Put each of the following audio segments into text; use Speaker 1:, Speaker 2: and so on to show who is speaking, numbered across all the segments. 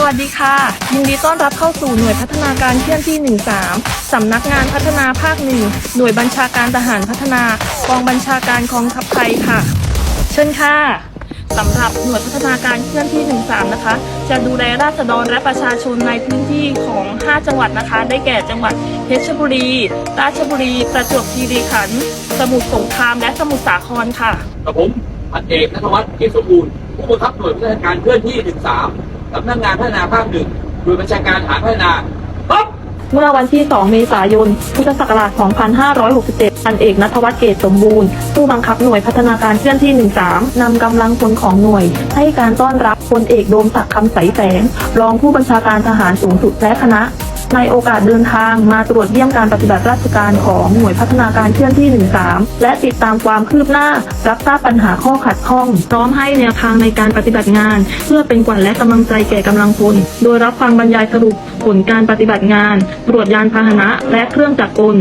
Speaker 1: สวัสดีค่ะยินดีต้อนรับเข้าสู่หน่วยพัฒนาการเคลื่อนที่ 13 สำนักงานพัฒนาภาคหนึ่งหน่วยบัญชาการทหารพัฒนากองบัญชาการกองทัพไทยค่ะ เชิญค่ะสำหรับหน่วยพัฒนาการเคลื่อนที่ 13 นะคะ จะดูแลราษฎรและประชาชนในพื้นที่ของ 5 จังหวัดนะคะ ได้แก่จังหวัดเพชรบุรี ราชบุรี ประจวบคีรีขันธ์ สมุทรสงคราม และสมุทรสาครค่ะ
Speaker 2: กับผมพันเอกนัทวัฒน์เกษสมบูรณ์ผู้บังคับหน่วยพัฒนาการเคลื่อนที่ 13 สำนักงานพัฒนาภาคหนึ่งหน่วยบัญชาการฐานพัฒนาปั๊บ
Speaker 1: เมื่อวันที่ 2 เมษายน พุทธศักราช 2567 พันเอกนัทวัฒน์เกตสมบูรณ์ ผู้บังคับหน่วยพัฒนาการเคลื่อนที่ 13 นำกำลังพลของหน่วย ให้การต้อนรับพลเอกโดมศักดิ์คำใสแสง รองผู้บัญชาการทหารสูงสุดและคณะ ในโอกาสเดินทางมาตรวจเยี่ยมการปฏิบัติราชการของหน่วยพัฒนาการเคลื่อนที่ 13 และติดตามความคืบหน้า รับทราบปัญหาข้อขัดข้อง พร้อมให้แนวทางในการปฏิบัติงาน เพื่อเป็นขวัญและกำลังใจแก่กำลังพล โดยรับฟังบรรยายสรุปผลการปฏิบัติงาน ตรวจยานพาหนะและเครื่องจักรกล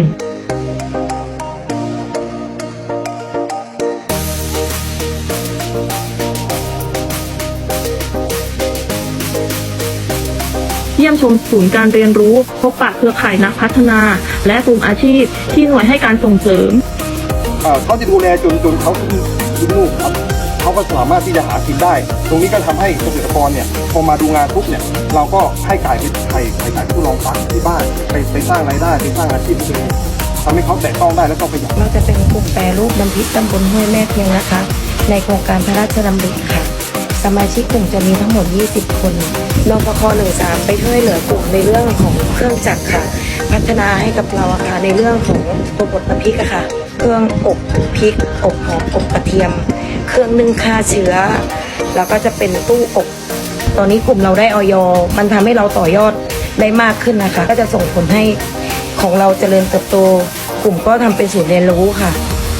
Speaker 1: เยี่ยมชมศูนย์การเรียนรู้ พบปะเครือข่ายนักพัฒนา และกลุ่มอาชีพที่หน่วยให้การส่งเสริม
Speaker 3: เอ่อเขาจะดูแลจนจนเขาทิ้งทิ้งลูกครับเขาก็สามารถที่จะหากินได้ ตรงนี้ก็ทำให้เกษตรกรเนี่ยพอมาดูงานปุ๊บเนี่ยเราก็ให้ไก่ไปไข่ไข่ไก่ผู้รองฟักที่บ้านไปไปสร้างรายได้ไปสร้างอาชีพให้ตัวเองทำให้เขาแตะต้องได้แล้วก็ประหยัด
Speaker 4: เราจะเป็นกลุ่มแปรรูปน้ำพริกตำบลห้วยแม่เพียงนะคะ ในโครงการพระราชดำริค่ะ สมาชิกกลุ่มจะมีทั้งหมด 20 คนนปค13 ไปช่วยเหลือกลุ่มในเรื่องของเครื่องจักรค่ะ พัฒนาให้กับเราอะค่ะในเรื่องของตัวบดน้ำพริกอะค่ะ เครื่องอบพริกอบหอมอบกระเทียม เครื่องนึ่งฆ่าเชื้อ แล้วก็จะเป็นตู้อบ ตอนนี้กลุ่มเราได้ออยมันทำให้เราต่อยอดได้มากขึ้นนะคะ ก็จะส่งผลให้ของเราเจริญเติบโต กลุ่มก็ทำเป็นศูนย์เรียนรู้ค่ะ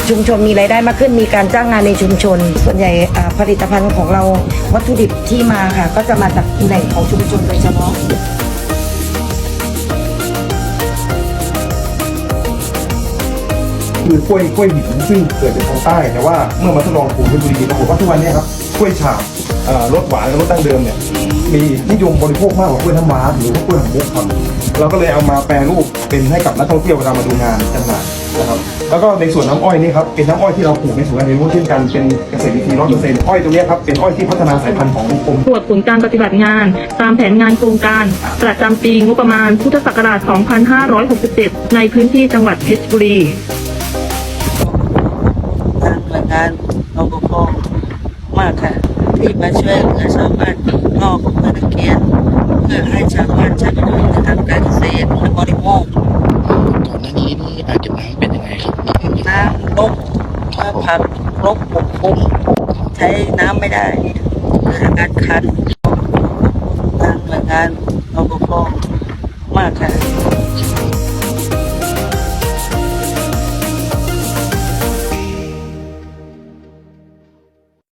Speaker 4: ชุมชนมีรายได้มากขึ้น มีการจ้างงานในชุมชน ส่วนใหญ่ผลิตภัณฑ์ของเราวัตถุดิบที่มาค่ะ ก็จะมาจากแหล่งของชุมชนโดยเฉพาะ
Speaker 3: คือกล้วยกล้วยหินซึ่งเกิดจากทางใต้ แต่ว่าเมื่อมาทดลองปลูกที่บุรีปรากฏว่าทุกวันนี้ครับกล้วยฉาบรสหวานกับรสตั้งเดิมเนี่ย มีนิยมบริโภคมากกว่ากล้วยน้ำว้าหรือว่ากล้วยหอมมุกครับเราก็เลยเอามาแปรรูปเป็นให้กับนักท่องเที่ยวเวลามาดูงานจำหน่ายนะครับแล้วก็ในส่วนน้ำอ้อยนี่ครับเป็นน้ำอ้อยที่เราปลูกในสวนการเรียนรู้เช่นกันเป็นเกษตรวิธีร้อยเปอร์เซ็นต์อ้อยตรงเนี้ยครับเป็นอ้อยที่พัฒนาสายพันธุ์ของกรม
Speaker 1: ตรวจผลการปฏิบัติงาน ตามแผนงานโครงการ ประจำปีงบประมาณพุทธศักราช 2567 ในพื้นที่จังหวัดเพชรบุรี
Speaker 5: ทางหน่วยงานรปภมากค่ะ ที่มาช่วยเหลือชาวบ้านนอกของตะเกียนเพื่อให้ชาวบ้านใช้ประโยชน์ในทางการเกษตรและบริโภค
Speaker 6: ก่อนหน้านี้นี่อ่างเก็บน้ำเป็นยังไงครับ
Speaker 5: น้ำลบมาผักลบปกคลุมใช้น้ำไม่ได้เกิดอาการคันทางหน่วยงานรปภมากค่ะ